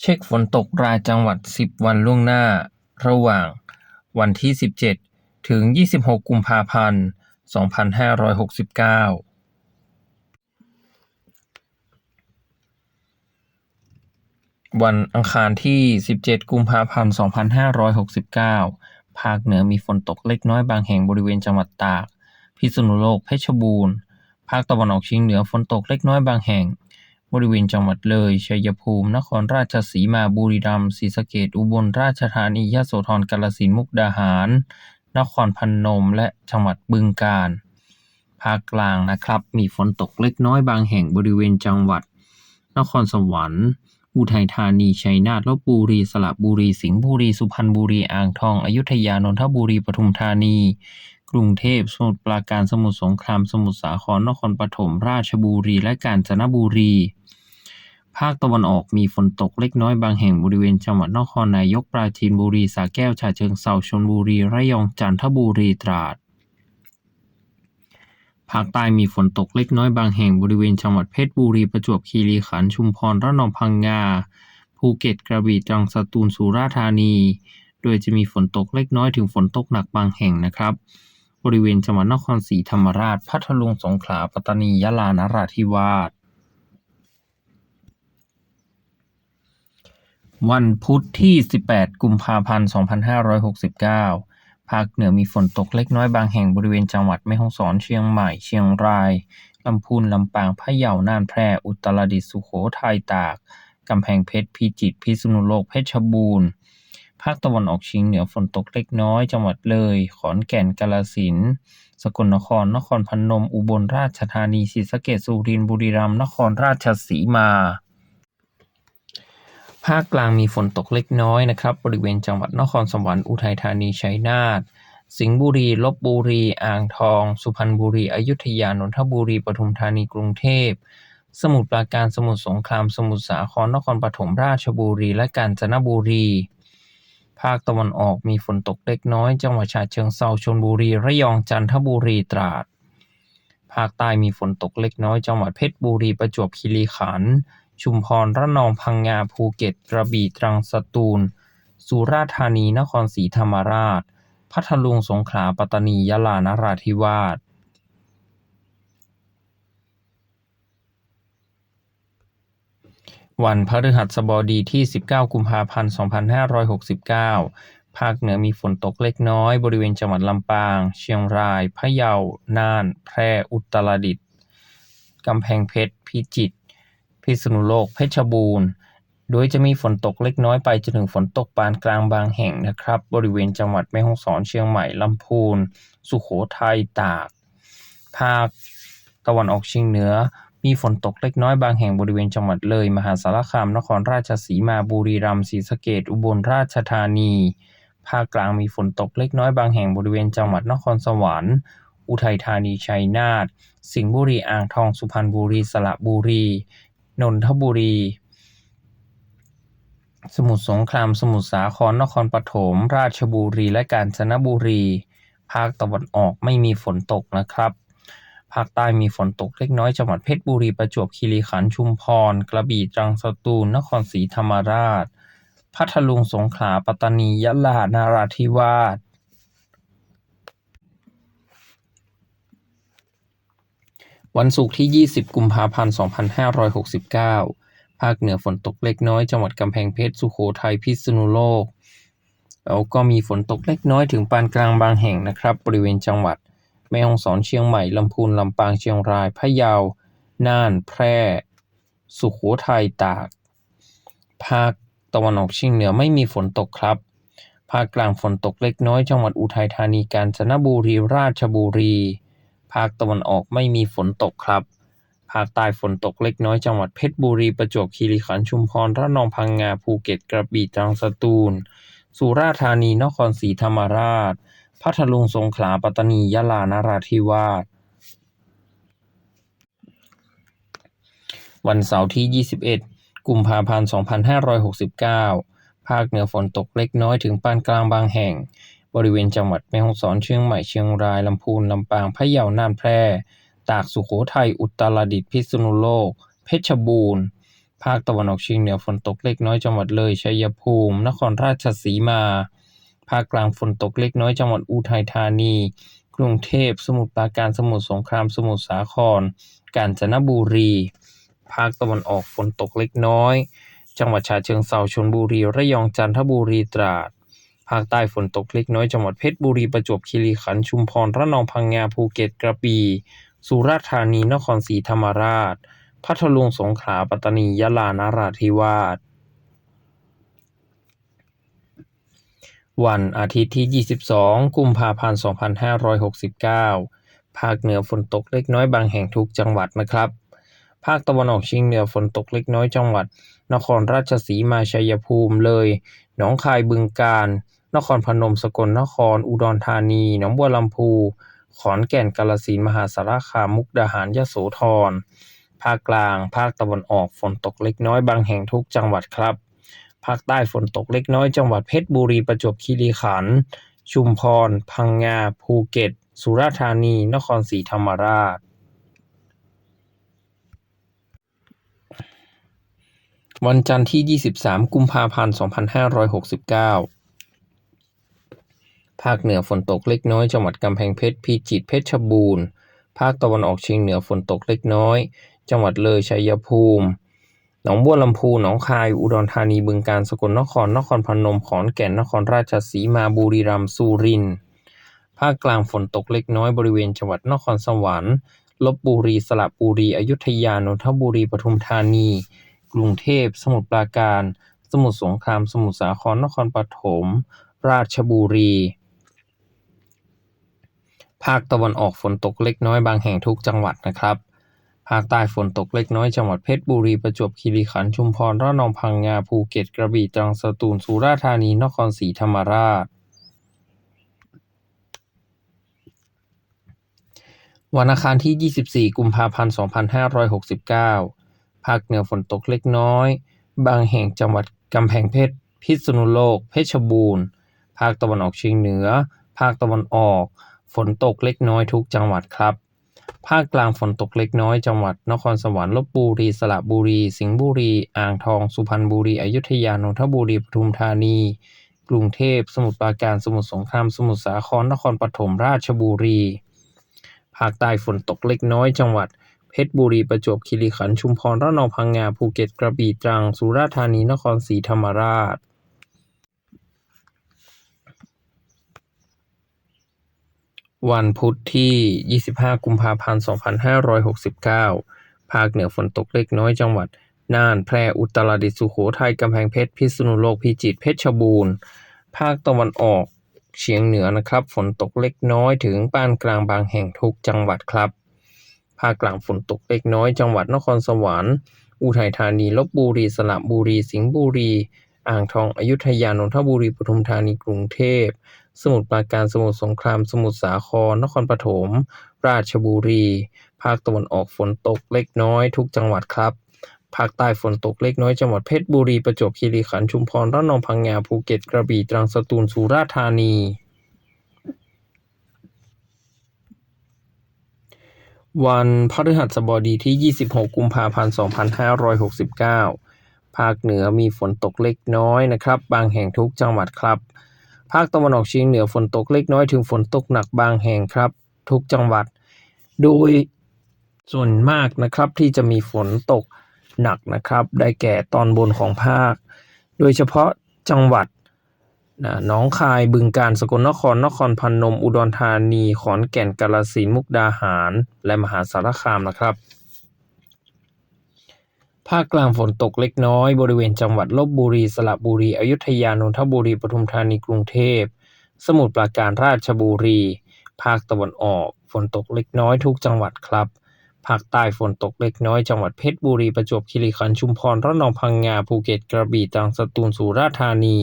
เช็คฝนตกรายจังหวัด 10 วันล่วงหน้า ระหว่าง วันที่ 17 ถึง 26 กุมภาพันธ์ 2569วันอังคารที่ 17 กุมภาพันธ์ 2569 ภาคเหนือมีฝนตกเล็กน้อยบางแห่งบริเวณจังหวัดตาก พิษณุโลก เพชรบูรณ์ ภาคตะวันออกเฉียงเหนือฝนตกเล็กน้อยบางแห่ง บริเวณจังหวัดเลย ชัยภูมิ นครราชสีมา บุรีรัมย์ ศรีสะเกษ อุบลราชธานี ยโสธร กาฬสินธุ์ มุกดาหาร นครพนม และจังหวัดบึงกาฬ ภาคกลางนะครับ มีฝนตกเล็กน้อยบางแห่งบริเวณจังหวัด นครสวรรค์ อุทัยธานี ชัยนาท ลบบุรี สระบุรี สิงห์บุรี สุพรรณบุรี อ่างทอง อยุธยา นนทบุรี ปทุมธานี กรุงเทพ สมุทรปราการ สมุทรสงคราม สมุทรสาคร นครปฐม ราชบุรี และกาญจนบุรี ภาคตะวันออกมีฝนตกเล็กน้อยบางแห่งบริเวณจังหวัดนครนายก ปราจีนบุรี สระแก้ว ฉะเชิงเทรา ชลบุรี ระยอง จันทบุรี ตราด ภาคใต้มีฝนตกเล็กน้อยบางแห่งบริเวณจังหวัดเพชรบุรี ประจวบคีรีขันธ์ ชุมพร ระนอง พังงา ภูเก็ต กระบี่ ตรัง สตูล สุราษฎร์ธานี โดยจะมีฝนตกเล็กน้อยถึงฝนตกหนักบางแห่งนะครับ บริเวณจังหวัดนครศรีธรรมราช พัทลุง สงขลา ปัตตานี ยะลา นราธิวาส วันพุธที่ 18 กุมภาพันธ์ 2569 ภาคเหนือมีฝนตกเล็กน้อยบางแห่งบริเวณจังหวัดแม่ฮ่องสอน เชียงใหม่ เชียงราย ลำพูน ลำปาง พะเยา น่าน แพร่ อุตรดิตถ์ สุโขทัย ตาก กำแพงเพชร พิจิตร พิษณุโลก เพชรบูรณ์ ภาคตะวันออกเฉียงเหนือฝนตกเล็กน้อย จังหวัดเลย ขอนแก่น กาฬสินธุ์ สกลนคร นครพนม อุบลราชธานี ศรีสะเกษ สุรินทร์ บุรีรัมย์ นครราชสีมา ภาคกลางมีฝนตกเล็กน้อยนะครับ บริเวณจังหวัดนครสวรรค์ อุทัยธานี ชัยนาท สิงห์บุรี ลบบุรี อ่างทอง สุพรรณบุรี อยุธยา นนทบุรี ปทุมธานี กรุงเทพสมุทรปราการ สมุทรสงคราม สมุทรสาคร นครปฐม ราชบุรี และกาญจนบุรี ภาคตะวันออกมีฝนตกเล็กน้อย จังหวัดฉะเชิงเทราชลบุรี ระยอง จันทบุรี ตราด ภาคใต้มีฝนตกเล็กน้อย จังหวัดเพชรบุรี ประจวบคีรีขันธ์ ชุมพร ระนอง พังงา ภูเก็ต กระบี่ ตรัง สตูล สุราษฎร์ธานี นครศรีธรรมราช พัทลุง สงขลา ปัตตานี ยะลา นราธิวาส วันพฤหัสบดีที่ 19 กุมภาพันธ์ 2569 ภาคเหนือมีฝนตกเล็กน้อย บริเวณจังหวัดลำปาง เชียงราย พะเยา น่าน แพร่ อุตรดิตถ์ กำแพงเพชร พิจิตร พิษณุโลก เพชรบูรณ์ โดยจะมีฝนตกเล็กน้อยไปจนถึงฝนตกปานกลางบางแห่งนะครับ บริเวณจังหวัดแม่ฮ่องสอน เชียงใหม่ ลำพูน สุโขทัย ตาก ภาคตะวันออกเฉียงเหนือ มีฝนตกเล็กน้อยบางแห่งบริเวณจังหวัดเลย มหาสารคาม นครราชสีมา บุรีรัมย์ ศรีสะเกษ อุบลราชธานี ภาคกลางมีฝนตกเล็กน้อยบางแห่งบริเวณจังหวัดนครสวรรค์ อุทัยธานี ชัยนาท สิงห์บุรี อ่างทอง สุพรรณบุรี สระบุรี นนทบุรี สมุทรสงคราม สมุทรสาคร นครปฐม ราชบุรี และกาญจนบุรี ภาคตะวันออกไม่มีฝนตกนะครับ ภาคใต้มีฝนตกเล็กน้อย จังหวัดเพชรบุรี ประจวบคีรีขันธ์ ชุมพร กระบี่ ตรัง สตูล นครศรีธรรมราช พัทลุง สงขลา ปัตตานี ยะลา นาราธิวาส วันศุกร์ที่ 20 กุมภาพันธ์ 2569 ภาคเหนือฝนตกเล็กน้อย จังหวัดกำแพงเพชร สุโขทัย พิษณุโลก แล้วก็มีฝนตกเล็กน้อยถึงปานกลางบางแห่งนะครับ บริเวณจังหวัด แม่ฮ่องสอนเชียงใหม่ลำพูนลำปางเชียงราย พะเยา น่าน แพร่ สุโขทัยตาก ภาคตะวันออกเฉียงเหนือไม่มีฝนตกครับ ภาคกลางฝนตกเล็กน้อย จังหวัดอุทัยธานีกาญจนบุรีราชบุรี ภาคตะวันออกไม่มีฝนตกครับ ภาคใต้ฝนตกเล็กน้อยจังหวัดเพชรบุรีประจวบคีรีขันธ์ชุมพรระนองพังงาภูเก็ตกระบี่ตรังสตูล สุราษฎร์ธานีนครศรีธรรมราช พัทลุงสงขลาปัตตานียะลานราธิวาสวันเสาร์ที่ 21 กุมภาพันธ์ 2569 ภาคเหนือฝนตกเล็กน้อยถึงปานกลางบางแห่ง บริเวณจังหวัดแม่ฮ่องสอนเชียงใหม่เชียงรายลำพูนลำปางพะเยาน่านแพร่ ตากสุโขทัยอุตรดิตถ์พิษณุโลก เพชรบูรณ์ ภาคตะวันออกเฉียงเหนือฝนตกเล็กน้อยจังหวัดเลยชัยภูมิ นครราชสีมา ภาคกลางฝนตกเล็กน้อยจังหวัดอุทัยธานี กรุงเทพ สมุทรปราการ สมุทรสงคราม สมุทรสาคร กาญจนบุรี ภาคตะวันออกฝนตกเล็กน้อย จังหวัดฉะเชิงเทราชลบุรี ระยอง จันทบุรี ตราด ภาคใต้ฝนตกเล็กน้อย จังหวัดเพชรบุรี ประจวบคีรีขันธ์ ชุมพร ระนอง พังงา ภูเก็ต กระบี่ สุราษฎร์ธานี นครศรีธรรมราช พัทลุง สงขลา ปัตตานี ยะลา นราธิวาส วันอาทิตย์ที่ 22 กุมภาพันธ์ 2569 ภาคเหนือฝนตกเล็กน้อยบางแห่งทุกจังหวัดนะครับ ภาคตะวันออกเฉียงเหนือฝนตกเล็กน้อยจังหวัด นครราชสีมาชัยภูมิเลย หนองคายบึงกาฬ นครพนมสกลนคร อุดรธานี หนองบัวลำพู ขอนแก่นกาฬสินมหาสารคามมุกดาหารยโสธร ภาคกลาง ภาคตะวันออกฝนตกเล็กน้อยบางแห่งทุกจังหวัดครับ ภาคใต้ฝนตกเล็กน้อยจังหวัดเพชรบุรีประจวบคีรีขันธ์ชุมพร พังงา ภูเก็ต สุราษฎร์ธานี นครศรีธรรมราช วันจันทร์ที่ 23 กุมภาพันธ์ 2569 ภาคเหนือฝนตกเล็กน้อย จังหวัดกำแพงเพชร พิจิตร เพชรบูรณ์ ภาคตะวันออกเฉียงเหนือฝนตกเล็กน้อย จังหวัดเลย ชัยภูมิ หนองบัวลำพู หนองคาย อุดรธานี บึงกาฬ สกลนคร นครพนม ขอนแก่น นครราชสีมา บุรีรัมย์ สุรินทร์ ภาคกลางฝนตกเล็กน้อยบริเวณจังหวัดนครสวรรค์ ลบบุรี สระบุรี อยุธยา นนทบุรี ปทุมธานี กรุงเทพ สมุทรปราการ สมุทรสงคราม สมุทรสาคร นครปฐม ราชบุรี ภาคตะวันออกฝนตกเล็กน้อยบางแห่งทุกจังหวัดนะครับ ภาคใต้ฝนตกเล็กน้อยจังหวัดเพชรบุรีประจวบคีรีขันธ์ชุมพรระนองพังงาภูเก็ตกระบี่ตรังสตูลสุราษฎร์ธานีนครศรีธรรมราช วันอังคารที่ 24 กุมภาพันธ์ 2569 ภาคเหนือฝนตกเล็กน้อย บางแห่งจังหวัดกำแพงเพชร พิษณุโลก เพชรบูรณ์ ภาคตะวันออกเฉียงเหนือ ภาคตะวันออก ฝนตกเล็กน้อยทุกจังหวัดครับ ภาคกลางฝนตกเล็กน้อย จังหวัด นครสวรรค์ลบบุรี สระบุรี สิงห์บุรี อ่างทอง สุพรรณบุรี อยุธยา นนทบุรี ปทุมธานี กรุงเทพ สมุทรปราการ สมุทรสงคราม สมุทรสาคร นครปฐม ราชบุรี ภาคใต้ฝนตกเล็กน้อย จังหวัด เพชรบุรี ประจวบคีรีขันธ์ ชุมพร ระนอง พังงา ภูเก็ต กระบี่ ตรัง สุราษฎร์ธานี นครศรีธรรมราช วันพุธที่ 25 กุมภาพันธ์ 2569 ภาคเหนือฝนตกเล็กน้อยจังหวัด น่าน แพร่ อุตรดิตถ์ สุโขทัย กำแพงเพชร พิษณุโลก พิจิตร เพชรบูรณ์ ภาคตะวันออกเฉียงเหนือนะครับ ฝนตกเล็กน้อยถึงปานกลางบางแห่งทุกจังหวัดครับ ภาคกลางฝนตกเล็กน้อย จังหวัดนครสวรรค์ อุทัยธานี ลบบุรี สระบุรี สิงห์บุรี อ่างทอง อยุธยา นนทบุรี ปทุมธานี กรุงเทพ สมุทรปราการ สมุทรสงคราม สมุทรสาคร นครปฐม ราชบุรี ภาคตะวันออกฝนตกเล็กน้อยทุกจังหวัดครับ ภาคใต้ฝนตกเล็กน้อยจังหวัดเพชรบุรี ประจวบคีรีขันธ์ ชุมพร ระนอง พังงา ภูเก็ต กระบี่ ตรัง สตูล สุราษฎร์ธานี วันพฤหัสบดีที่ 26 กุมภาพันธ์ 2569 ภาคเหนือมีฝนตกเล็กน้อยนะครับ บางแห่งทุกจังหวัดครับ ภาคตะวันออกเฉียงเหนือฝนตกเล็กน้อยถึงฝนตกหนักบางแห่งครับ ทุกจังหวัด โดยส่วนมากนะครับที่จะมีฝนตกหนักนะครับ ได้แก่ตอนบนของภาค โดยเฉพาะจังหวัดนะหนองคายบึงกาฬสกลนครนครพนม อุดรธานี ขอนแก่นกาฬสินธุ์มุกดาหาร และมหาสารคามนะครับ ภาคกลางฝนตกเล็กน้อย บริเวณจังหวัดลบบุรี สระบุรี อยุธยา นนทบุรี ปทุมธานี กรุงเทพ สมุทรปราการ ราชบุรี ภาคตะวันออก ฝนตกเล็กน้อยทุกจังหวัดครับ ภาคใต้ฝนตกเล็กน้อย จังหวัดเพชรบุรี ประจวบคีรีขันธ์ ชุมพร ระนอง พังงา ภูเก็ต กระบี่ ตรัง สตูล สุราษฎร์ธานี